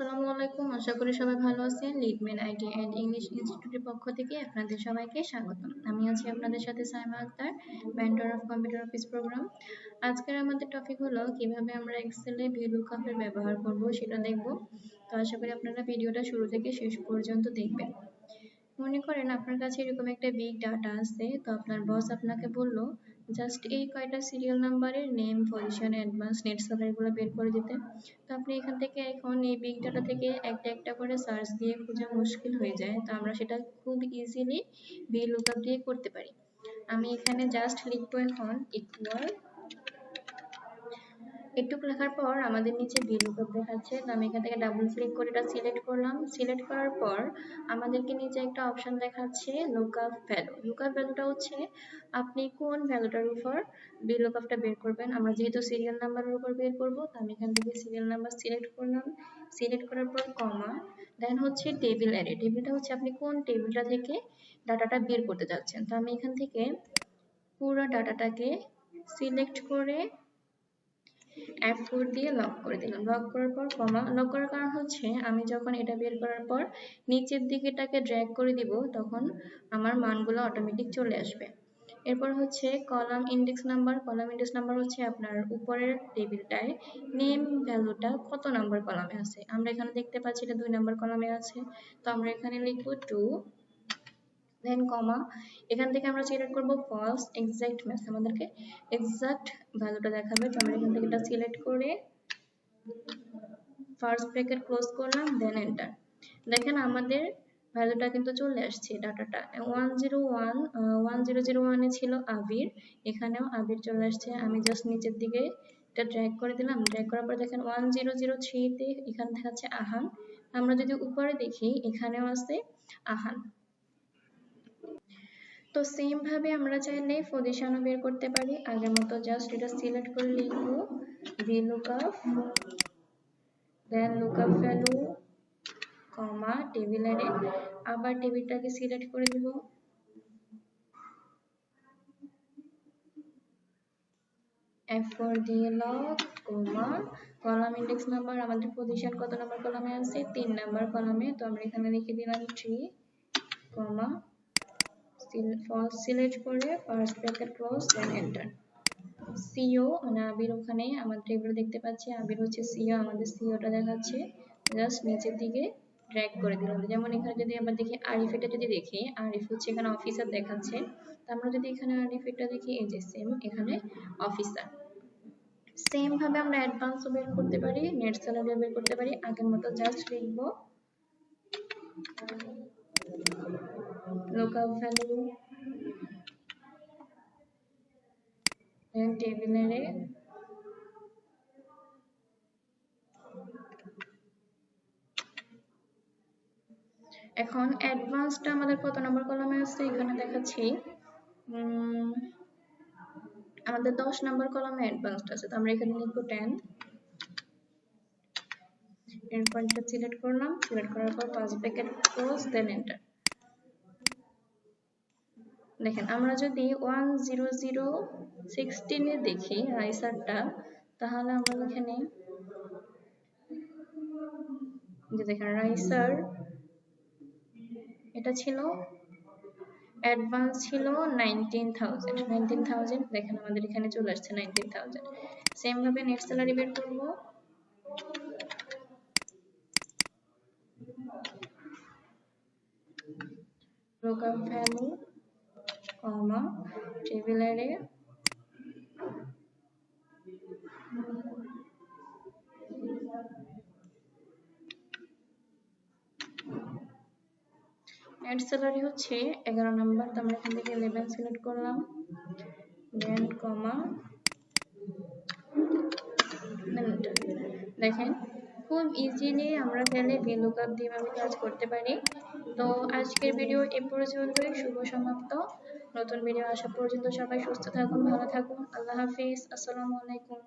আসসালামু আলাইকুম। আশা করি সবাই ভালো আছেন। লিডম্যান আইটি অ্যান্ড ইংলিশ ইনস্টিটিউটের পক্ষ থেকে আপনাদের সবাইকে স্বাগতম। আমি আছি আপনাদের সাথে Saima Akter mentor of computer office program আজকের আমাদের টপিক হলো, কীভাবে আমরা এক্সেলে ভিলুকআপের ব্যবহার করব সেটা দেখব। তো আশা করি আপনারা ভিডিওটা শুরু থেকে শেষ পর্যন্ত দেখবেন। মনে করেন আপনার কাছে এরকম একটা বিগ ডাটা আছে, তো আপনার বস আপনাকে বলল জাস্ট এই কয়টা সিরিয়াল নাম্বারের নেম পজিশন অ্যাডভান্স নেট স্যালারিগুলো বের করে দিতে। তো আপনি এখান থেকে এখন এই বিগ ডাটা থেকে একটা একটা করে সার্চ দিয়ে খোঁজা মুশকিল হয়ে যায়। তো আমরা সেটা খুব ইজিলি বি লুকআপ দিয়ে করতে পারি। আমি এখানে জাস্ট লিখব এখন ইকুয়াল এটুকু লেখার পর আমাদের নিচে VLOOKUP দেখাচ্ছে তো আমি এখান থেকে ডাবল ক্লিক করে এটা সিলেক্ট করলাম। সিলেক্ট করার পর আমাদেরকে নিচে একটা অপশন দেখাচ্ছে লুকআপ ভ্যালু লুকআপ ভ্যালুটা হচ্ছে আপনি কোন ভ্যালুটার উপর VLOOKUPটা বের করবেন? আমরা যেহেতু সিরিয়াল নাম্বারের উপর বের করব, তো আমি এখান থেকে সিরিয়াল নাম্বার সিলেক্ট করলাম। সিলেক্ট করার পর কমা দেন হচ্ছে টেবিল অ্যারে টেবিলটা হচ্ছে আপনি কোন টেবিলটা থেকে ডাটাটা বের করতে যাচ্ছেন? তো আমি এখান থেকে পুরো ডাটাটাকে সিলেক্ট করে F4 দিয়ে লক করে দিলাম। লক করার পর কমা লক করার কারণ হচ্ছে আমি যখন এটা বের করার পর নিচের দিকে এটাকে ড্র্যাগ করে দিব, তখন আমার মানগুলো অটোমেটিক চলে আসবে। এরপর হচ্ছে column index number column index number হচ্ছে আপনার উপরের টেবিলটায় নেম ভ্যালুটা কত নাম্বার কলামে আছে? আমরা এখানে দেখতে পাচ্ছি এটা দুই নাম্বার কলামে আছে। তো আমরা এখানে লিখব টু দেন কমা এখান থেকে আমরা সিলেক্ট করব ফলস এক্সাক্ট ম্যাচ আমাদেরকে এক্সাক্ট ভ্যালুটা দেখাবে। তো আমরা এখান থেকে এটা সিলেক্ট করে ফার্স্ট ব্র্যাকেট ক্লোজ করলাম দেন এন্টার দেখেন আমাদের ভ্যালুটা কিন্তু চলে আসছে ডাটাটা। One zero one one zero ছিল আবির, এখানেও আবির চলে আসছে। আমি জাস্ট নিচের দিকে এটা ড্র্যাগ করে দিলাম। ড্র্যাগ করার পর দেখেন ওয়ান জিরো জিরো থ্রিতে এখানে দেখাচ্ছে আহান। আমরা যদি উপরে দেখি, এখানেও আছে আহান। তো সেম ভাবে আমরা চাইলে পজিশনও বের করতে পারি। আগের মতো জাস্ট এটা সিলেক্ট করে লিখব VLOOKUP then lookup value comma table array আবার টেবিলটাকে সিলেক্ট করে দিব। F4 দিয়ে lock comma column index number আমাদের পজিশন কত নাম্বার কলামে আছে? তিন নাম্বার কলামে তো আমরা এখানে লিখে দিলাম 3 কমা false সিলেক্ট করে first bracket close then enter CO মানে আবির ওখানে আমাদের টেবিলে দেখতে পাচ্ছি, আবির হচ্ছে সিও আমাদের সিওটা দেখাচ্ছে। জাস্ট নিচের দিকে ড্র্যাগ করে দিলাম। যেমন এখানে যদি আমরা দেখি আরিফ এটা যদি দেখি আরিফ হচ্ছে এখানে অফিসার দেখাচ্ছে। আমরা যদি এখানে আরিফ এটা দেখি, এই যে সেম এখানে অফিসার সেম ভাবে আমরা অ্যাডভান্সও বের করতে পারি নেট স্যালারিও বের করতে পারি। আগের মতো জাস্ট লিখব। Lookup value then table এখন অ্যাডভান্সটা আমাদের কত নম্বর কলামে আছে? এখানে দেখাচ্ছি। আমাদের দশ নম্বর কলামে অ্যাডভান্সড আছে। তো আমরা এখানে লিখব টেন এরপর এটা সিলেক্ট করলাম। সিলেক্ট করার পর পাঁচ ব্র্যাকেট ক্লোজ দেন এন্টার দেখেন, আমরা যদি ওয়ান জিরো জিরো সিক্সটিনে দেখি রাইসারটা তাহলে আমরা এখানে যে দেখেন রাইসার এটা ছিল অ্যাডভান্স ছিল নাইনটিন থাউজেন্ড নাইনটিন থাউজেন্ড দেখেন আমাদের এখানে চলে আসছে নাইনটিন থাউজেন্ড সেম ভাবে নেট স্যালারি বের করব। lookup value table array net salary হচ্ছে এগারো নাম্বার, তো আমরা এখান থেকে ইলেভেন সিলেক্ট করলাম। দেন কমা দেখেন, খুব ইজিলি আমরা চাইলে VLOOKUP দিয়ে ভাবে কাজ করতে পারি। তো আজকের ভিডিও এ পর্যন্তই, শুভ সমাপ্ত। নতুন ভিডিও আসা পর্যন্ত সবাই সুস্থ থাকুন ভালো থাকুন। আল্লাহ হাফিজ। আসসালামু আলাইকুম।